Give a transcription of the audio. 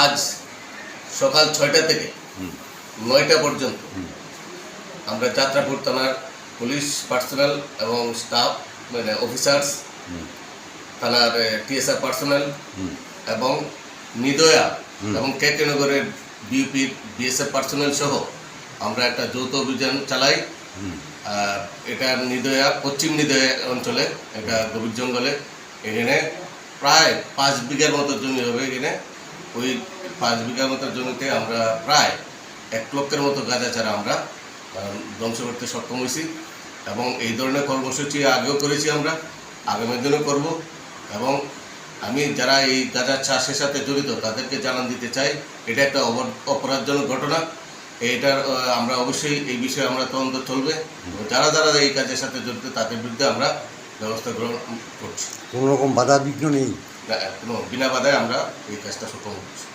আজ সকাল ছয়টা থেকে। নয়টা পর্যন্ত। আমরা যাত্রাপুর থানার পুলিশ পার্সোনাল এবং স্টাফ মানে অফিসার্স থানার টিএসআর পার্সোনাল। এবং নিদয়া। এবং কেকে নগরের বিউপির বিএসএফ পার্সোনাল সহ আমরা একটা যৌথ অভিযান চালাই এটা নিদয়া পশ্চিম নিদয়া অঞ্চলে এটা গভীর জঙ্গলে এখানে প্রায় পাঁচ বিঘার মতো জমি হবে এখানে ওই পাঁচ বিঘার মতো জমিতে আমরা প্রায় এক লক্ষের মতো গাঁজা চারা আমরা ধ্বংস করতে সক্ষম হয়েছি। এবং এই ধরনের কর্মসূচি আগেও করেছি আমরা, আগামী দিনেও করব। এবং আমি যারা এই গাঁজা চাষের সাথে জড়িত, তাদেরকে জানান দিতে চাই, এটা একটা অপর- অপরাধজনক ঘটনা। এটার আমরা অবশ্যই এই বিষয়ে আমরা তদন্ত চলবে। যারা যারা এই কাজের সাথে জড়িত, তাদের বিরুদ্ধে আমরা ব্যবস্থা গ্রহণ করছি। কোনো রকম বাধা বিঘ্ন নেই কোনো বিনা বাধায় আমরা এই কাজটা সফল করছি।